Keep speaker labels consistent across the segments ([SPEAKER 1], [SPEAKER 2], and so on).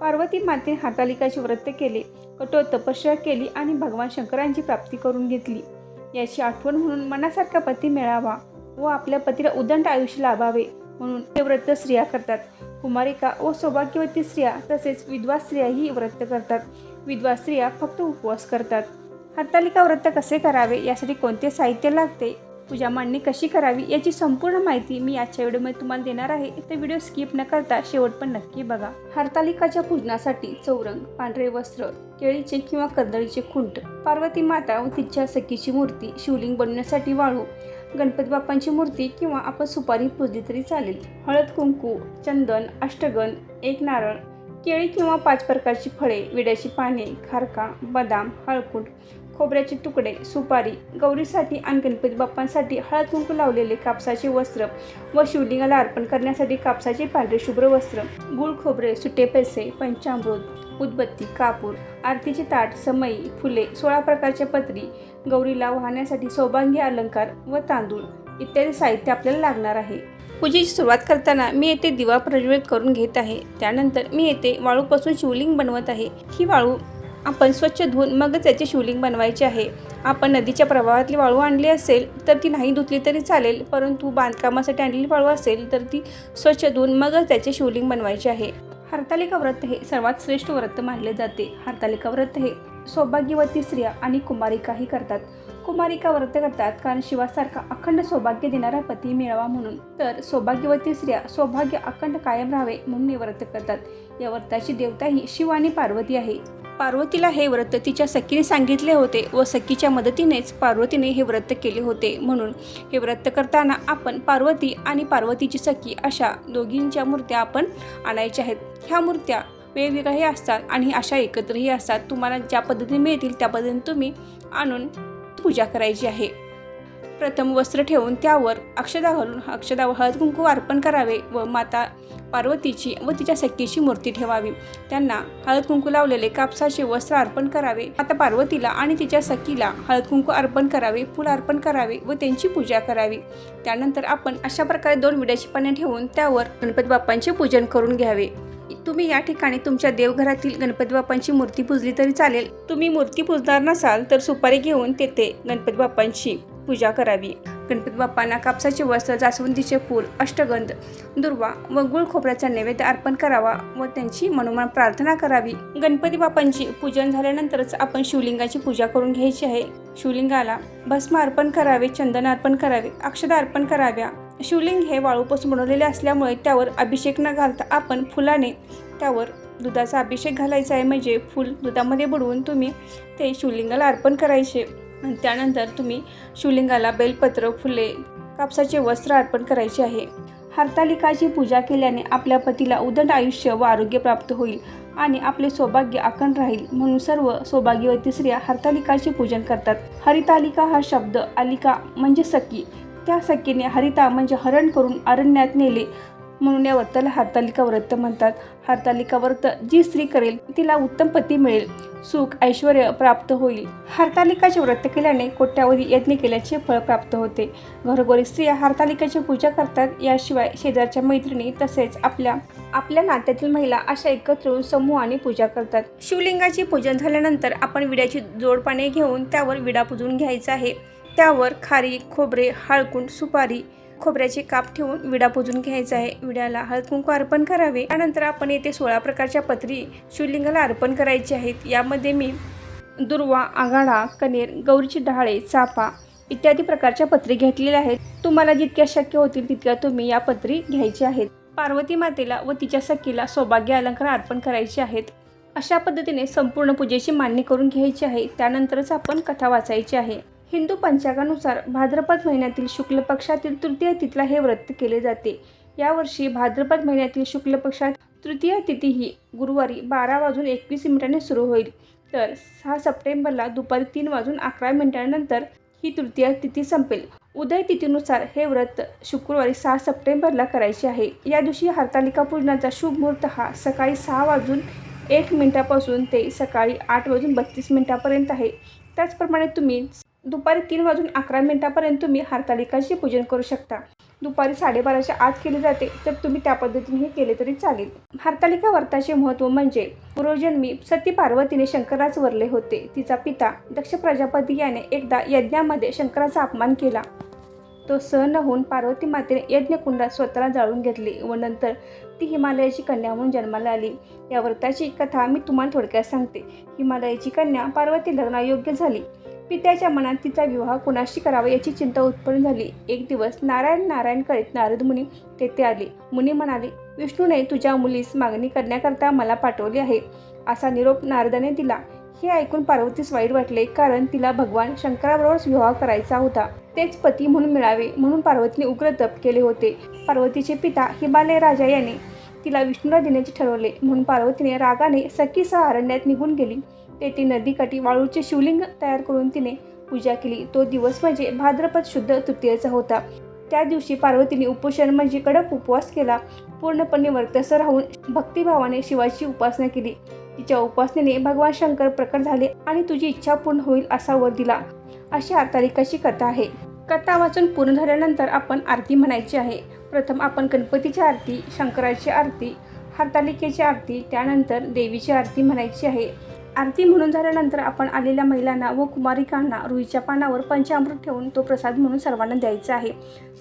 [SPEAKER 1] पार्वती माते हातालिकाचे व्रत केले कठोर तपश्चर्या केली आणि भगवान शंकरांची प्राप्ती करून घेतली. याची आठवण म्हणून मनासारखा पती मिळावा व आपल्या पतीला उदंड आयुष्य लाभावे म्हणून हे व्रत स्त्रिया करतात. कुमारिका व सौभाग्यवती स्त्रिया तसेच विधवा स्त्रियाही व्रत करतात. विधवा स्त्रिया फक्त उपवास करतात. हरतालिका व्रत कसे करावे यासाठी कोणते साहित्य लागते? पूजा मांडणी कशी करावी याची संपूर्ण माहिती मी आजच्या व्हिडिओमध्ये तुम्हाला देणार आहे. तर व्हिडिओ स्किप न करता शेवट पण नक्की बघा. हरतालिकाच्या पूजनासाठी चौरंग पांढरे वस्त्र केळीचे किंवा कर्दळीचे खुंट पार्वती माता व तिच्या सखीची मूर्ती शिवलिंग बनवण्यासाठी वाळू गणपती बाप्पांची मूर्ती किंवा आपण सुपारी पुजली तरी चालेल. हळद कुंकू चंदन अष्टगन एक नारळ केळी किंवा पाच प्रकारची फळे विड्याची पाने खारका बदाम हळकुंड खोबऱ्याचे तुकडे सुपारी गौरीसाठी आणि गणपती बाप्पांसाठी हळद कुंकू लावलेले कापसाचे वस्त्र व शिवलिंगाला अर्पण करण्यासाठी कापसाचे पांढरे शुभ्र वस्त्र गुळ खोबरे सुटे पैसे पंचामृत उदबत्ती कापूर आरतीचे ताट समई फुले सोळा प्रकारच्या पत्री गौरीला वाहण्यासाठी सौभाग्य अलंकार व तांदूळ इत्यादी साहित्य आपल्याला लागणार आहे. पूजेची सुरुवात करताना मी येथे दिवा प्रज्वलित करून घेत आहे. त्यानंतर मी येथे वाळूपासून शिवलिंग बनवत आहे. ही वाळू आपण स्वच्छ धुवून मगच त्याचे शिवलिंग बनवायचे आहे. आपण नदीच्या प्रवाहातली वाळू आणली असेल तर ती नाही धुतली तरी चालेल. परंतु बांधकामासाठी आणलेली वाळू असेल तर ती स्वच्छ धुवून मगच त्याचे शिवलिंग बनवायचे आहे. हरतालिका व्रत हे सर्वात श्रेष्ठ व्रत मानले जाते. हरतालिका व्रत हे सौभाग्यवती स्त्रिया आणि कुमारिकाही करतात. कुमारिका व्रत करतात कारण शिवासारखा अखंड सौभाग्य देणारा पती मिळावा म्हणून. तर सौभाग्यवती स्त्रिया सौभाग्य अखंड कायम राहावे म्हणून हे व्रत करतात. या व्रताची देवता ही शिव आणि पार्वती आहे. पार्वतीला हे व्रत तिच्या सखीने सांगितले होते व सखीच्या मदतीनेच पार्वतीने हे व्रत केले होते. म्हणून हे व्रत करताना आपण पार्वती आणि पार्वतीची सखी अशा दोघींच्या मूर्त्या आपण आणायच्या आहेत. ह्या मूर्त्या वेगवेगळ्याही असतात आणि अशा एकत्रही असतात. तुम्हाला ज्या पद्धतीने मिळतील त्या पद्धतीने तुम्ही आणून पूजा करायची आहे. प्रथम वस्त्र ठेवून त्यावर अक्षदा घालून अक्षदा हळद कुंकू अर्पण करावे व माता पार्वतीची व तिच्या सखीची मूर्ती ठेवावी. त्यांना हळद कुंकू लावलेले कापसाचे वस्त्र अर्पण करावे. आता पार्वतीला आणि तिच्या सखीला हळद कुंकू अर्पण करावे फुल अर्पण करावे व त्यांची पूजा करावी. त्यानंतर आपण अशा प्रकारे दोन विड्याची पाने ठेवून त्यावर गणपती बाप्पांचे पूजन करून घ्यावे. तुम्ही या ठिकाणी तुमच्या देवघरातील गणपती बाप्पांची मूर्ती पूजली तरी चालेल. तुम्ही मूर्ती पूजणार नसाल तर सुपारी घेऊन तेथे गणपती बाप्पांची पूजा करावी. गणपती बाप्पांना कापसाचे वस्त्र जास्वंदीचे फूल अष्टगंध दुर्वा व गुळ खोबऱ्याचा नैवेद्य अर्पण करावा व त्यांची मनोमन प्रार्थना करावी. गणपती बाप्पांची पूजन झाल्यानंतरच आपण शिवलिंगाची पूजा करून घ्यायची आहे. शिवलिंगाला भस्म अर्पण करावे चंदन अर्पण करावे अक्षदा अर्पण कराव्या. शिवलिंग हे वाळूपासून बनवलेले असल्यामुळे त्यावर अभिषेक न घालता आपण फुलाने त्यावर दुधाचा अभिषेक घालायचा आहे. म्हणजे फूल दुधामध्ये बुडवून तुम्ही ते शिवलिंगाला अर्पण करायचे. आणि त्यानंतर तुम्ही शिवलिंगाला बेलपत्र फुले कापसाचे वस्त्र अर्पण करायचे आहे. हरतालिकाची पूजा केल्याने आपल्या पतीला उदंड आयुष्य व आरोग्य प्राप्त होईल आणि आपले सौभाग्य आखंड राहील म्हणून सर्व सौभाग्यवती स्त्रिया हरतालिकाचे पूजन करतात. हरितालिका हा शब्द आलिका म्हणजे सखी. त्या सखीने हरिता म्हणजे हरण करून अरण्यात नेले म्हणून या व्रताला हरतालिका व्रत म्हणतात. हरतालिका व्रत जी स्त्री करेल तिला उत्तम पती मिळेल. सुख ऐश्वर प्राप्त होईल. हरतालिकाचे व्रत केल्याने कोट्यावधी यज्ञ केल्याचे फळ प्राप्त होते. घरोघरी स्त्रिया हरतालिकाची पूजा करतात. याशिवाय शेजारच्या मैत्रिणी तसेच आपल्या आपल्या नात्यातील महिला अशा एकत्र येऊन समूहाने पूजा करतात. शिवलिंगाची पूजन झाल्यानंतर आपण विड्याची जोडपाने घेऊन त्यावर विडा पुजून घ्यायचा आहे. त्यावर खारी खोबरे हळकुंड सुपारी खोबऱ्याचे काप ठेवून विडा पुजून घ्यायचा आहे. विड्याला हळद कुंकू अर्पण करावे. त्यानंतर आपण येथे सोळा प्रकारच्या पत्री शिवलिंगाला अर्पण करायचे आहेत. यामध्ये मी दुर्वा आघाडा कनेर गौरीची डहाळे चापा इत्यादी प्रकारच्या पत्री घेतलेल्या आहेत. तुम्हाला जितक्या शक्य होतील तितक्या तुम्ही या पत्री घ्यायच्या आहेत. पार्वती मातेला व तिच्या सखीला सौभाग्य अलंकार अर्पण करायचे आहेत. अशा पद्धतीने संपूर्ण पूजेची मांडणी करून घ्यायची आहे. त्यानंतरच आपण कथा वाचायची आहे. हिंदू पंचांगानुसार भाद्रपद महिन्यातील शुक्ल पक्षातील तृतीय तिथीला हे व्रत केले जाते. यावर्षी भाद्रपद महिन्यातील शुक्ल पक्षात तृतीय तिथी ही गुरुवारी बारा वाजून एकवीस मिनिटांनी सुरू होईल. तर सहा सप्टेंबरला दुपारी तीन वाजून अकरा मिनिटांनंतर ही तृतीय तिथी संपेल. उदय तिथीनुसार हे व्रत शुक्रवारी सहा सप्टेंबरला करायचे आहे. या दिवशी हरतालिका पूजनाचा शुभ मुहूर्त हा सकाळी सहा वाजून एक मिनिटापासून ते सकाळी आठ वाजून बत्तीस मिनिटापर्यंत आहे. त्याचप्रमाणे तुम्ही दुपारी तीन वाजून अकरा मिनिटापर्यंत तुम्ही हरतालिकाचे पूजन करू शकता. दुपारी साडेबाराच्या आत केले जाते तर तुम्ही त्या पद्धतीने हे केले तरी चालेल. हरतालिका व्रताचे महत्त्व म्हणजे पूर्वजन्मी सती पार्वतीने शंकराच वरले होते. तिचा पिता दक्ष प्रजापती याने एकदा यज्ञामध्ये शंकराचा अपमान केला. तो सहन होऊन पार्वती मातेने यज्ञकुंडात स्वतःला जाळून घेतले व नंतर ती हिमालयाची कन्या म्हणून जन्माला आली. या व्रताची कथा मी तुम्हाला थोडक्यात सांगते. हिमालयाची कन्या पार्वती लग्नायोग्य झाली. पित्याच्या मनात तिचा विवाह कुणाशी करावा याची चिंता उत्पन्न झाली. एक दिवस नारायण नारायण करीत नारद मुनी तेथे आले. मुनी म्हणाले विष्णूने तुझ्या मुलीस मागणी करण्याकरता मला पाठवली आहे. असा निरोप नारदाने दिला. हे ऐकून पार्वतीस वाईट वाटले कारण तिला भगवान शंकराबरोबरच विवाह करायचा होता. तेच पती म्हणून मिळावे म्हणून पार्वतीने उग्र तप केले होते. पार्वतीचे पिता हिमालय राजा याने तिला विष्णूला देण्याचे ठरवले. म्हणून पार्वतीने रागाने सखीसह अरण्यात निघून गेली. तेथे नदीकाठी वाळूचे शिवलिंग तयार करून तिने पूजा केली. तो दिवस म्हणजे भाद्रपद शुद्ध तृतीयेचा होता. त्या दिवशी पार्वतीने उपोषण म्हणजे कडक उपवास केला. पूर्णपणे वर्तस राहून भक्तिभावाने शिवाची उपासना केली. तिच्या उपासनेने भगवान शंकर प्रकट झाले आणि तुझी इच्छा पूर्ण होईल असा वर दिला. अशी हरतालिकाची कथा आहे. कथा वाचून पूर्ण झाल्यानंतर आपण आरती म्हणायची आहे. प्रथम आपण गणपतीची आरती शंकराची आरती हरतालिकेची आरती त्यानंतर देवीची आरती म्हणायची आहे. आरती म्हणून झाल्यानंतर आपण आलेल्या महिलांना व कुमारिकांना रुईच्या पानावर पंचामृत ठेवून तो प्रसाद म्हणून सर्वांना द्यायचा आहे.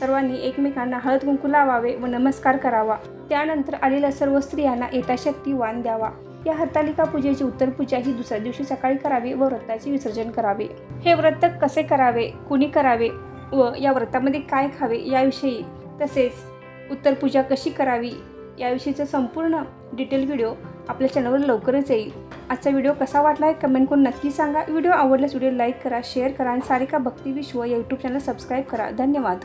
[SPEAKER 1] सर्वांनी एकमेकांना हळद कुंकू लावावे व नमस्कार करावा. त्यानंतर आलेल्या सर्व स्त्रियांना यथाशक्ती वाण द्यावा. या हरतालिका पूजेची उत्तर पूजा ही दुसऱ्या दिवशी सकाळी करावी व व्रताचे विसर्जन करावे. हे व्रत कसे करावे कुणी करावे व या व्रतामध्ये काय खावे याविषयी तसेच उत्तर पूजा कशी करावी याविषयीचा संपूर्ण डिटेल व्हिडिओ आपल्या चॅनलवर लवकरच येईल. आजचा व्हिडिओ कसा वाटला आहे कमेंट करून नक्की सांगा. व्हिडिओ आवडल्यास व्हिडिओ लाईक करा शेअर करा आणि सारिका भक्ती विश्व या यूट्यूब चॅनल सबस्क्राईब करा. धन्यवाद.